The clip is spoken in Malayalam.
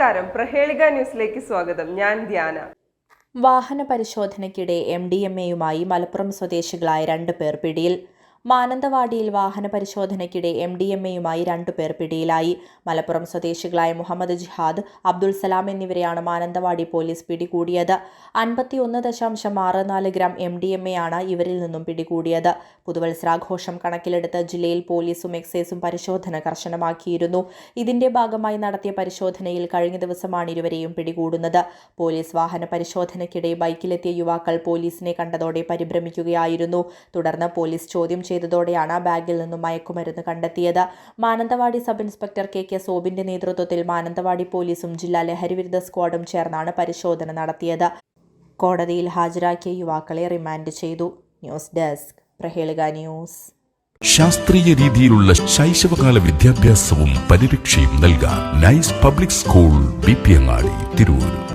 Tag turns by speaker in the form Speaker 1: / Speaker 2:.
Speaker 1: നമസ്കാരം. പ്രഹേളിക ന്യൂസിലേക്ക് സ്വാഗതം. ഞാൻ ധ്യാന.
Speaker 2: വാഹന പരിശോധനയ്ക്കിടെ എം ഡി എം എയുമായി മലപ്പുറം സ്വദേശികളായ രണ്ട് പേർ പിടിയിൽ മാനന്തവാടിയിൽ വാഹന പരിശോധനയ്ക്കിടെ എം ഡി എം എയുമായി രണ്ടുപേർ പിടിയിലായി. മലപ്പുറം സ്വദേശികളായ മുഹമ്മദ് ജിഹാദ് അബ്ദുൾ സലാം എന്നിവരെയാണ് മാനന്തവാടി പോലീസ് പിടികൂടിയത്. അൻപത്തിയൊന്ന് ദശാംശം ആറ് നാല് gram M D M A ആണ് ഇവരിൽ നിന്നും പിടികൂടിയത്. പുതുവത്സരാഘോഷം കണക്കിലെടുത്ത് ജില്ലയിൽ പോലീസും എക്സൈസും പരിശോധന കർശനമാക്കിയിരുന്നു. ഇതിന്റെ ഭാഗമായി നടത്തിയ പരിശോധനയിൽ കഴിഞ്ഞ ദിവസമാണ് ഇരുവരെയും പിടികൂടുന്നത്. പോലീസ് വാഹന പരിശോധനയ്ക്കിടെ ബൈക്കിലെത്തിയ യുവാക്കൾ പോലീസിനെ കണ്ടതോടെ പരിഭ്രമിക്കുകയായിരുന്നു. തുടർന്ന് പോലീസ് ചോദ്യം ചെയ്തതോടെയാണ് ബാഗിൽ നിന്നും മയക്കുമരുന്ന് കണ്ടെത്തിയത്. Mananthavady sub inspector K K സോബിന്റെ നേതൃത്വത്തിൽ മാനന്തവാടി പോലീസും ജില്ലാ ലഹരിവിരുദ്ധ സ്ക്വാഡും ചേർന്നാണ് പരിശോധന നടത്തിയത്. കോടതിയിൽ ഹാജരാക്കിയ യുവാക്കളെ റിമാൻഡ് ചെയ്തു. News desk Prahelika news.
Speaker 3: ശാസ്ത്രീയ രീതിയിലുള്ള ശൈശവകാല വിദ്യാഭ്യാസവും പരിരക്ഷയും നൽകാൻ nice public school B P Angadi Tirur.